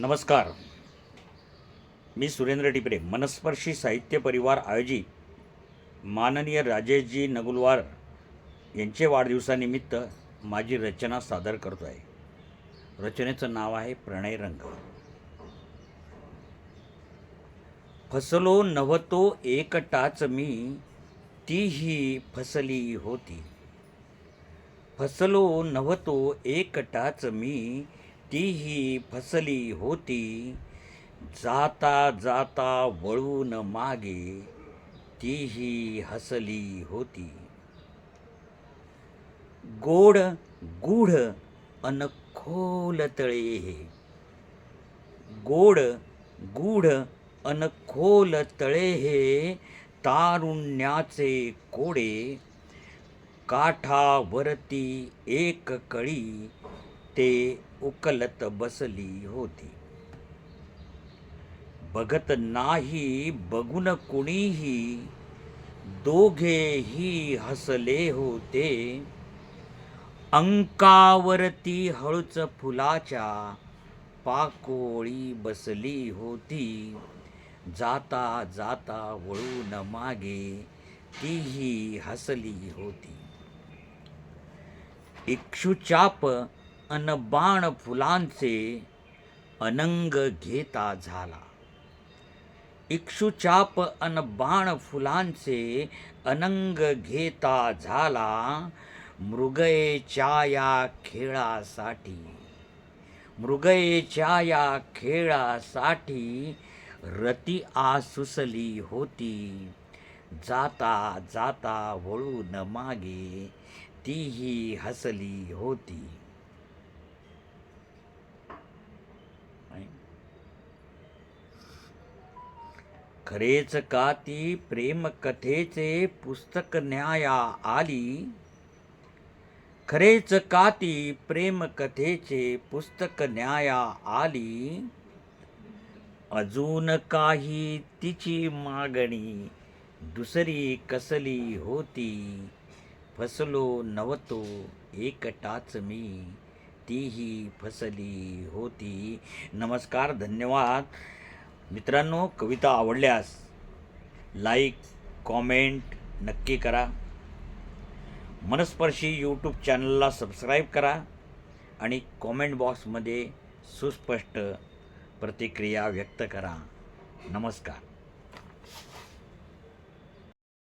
नमस्कार. मी सुरेंद्र टिपरे मनस्पर्शी साहित्य परिवार आयोजित माननीय राजेशजी नगुलवार यांचे वाढदिवसानिमित्त माझी रचना सादर करतो आहे. रचनेचं नाव आहे प्रणय रंग. फसलो नव्हतो एकटाच मी तीही फसली होती. फसलो नव्हतो एकटाच मी तीही फसली होती. जाता जाता वळून मागे तीही हसली होती. गोड गूढ अन खोल तळे हे. गोड गूढ अन खोल तळे हे तारुण्याचे कोडे. काठावरती एक कळी ते उकलत बसली होती. बघत नाही बघून कुणीही दोघेही हसले होते. अंकावरती हळूच फुलाच्या पाकोळी बसली होती. जाता जाता वळून मागे तीही हसली होती. इक्षुचाप अनबाण फुलांचे अनंग घेता झाला. इक्षुचाप अनबाण फुलांचे अनंग घेता झाला मृगयेच्या या खेळासाठी. मृगयेच्या या खेळासाठी रती आसुसली होती. जाता जाता वळून मागे तीही हसली होती. खरेच का ती प्रेमकथेचे पुस्तक न्याया आली? खरेच का ती प्रेमकथेचे पुस्तक न्याया आली? अजून काही तिची मागणी दुसरी कसली होती? फसलो नव्हतो एकटाच मी तीही फसली होती. नमस्कार धन्यवाद. मित्रांनो कविता आवडल्यास लाईक कॉमेंट नक्की करा. मनस्पर्शी यूट्यूब चॅनलला सबस्क्राईब करा आणि कॉमेंट बॉक्समध्ये सुस्पष्ट प्रतिक्रिया व्यक्त करा. नमस्कार.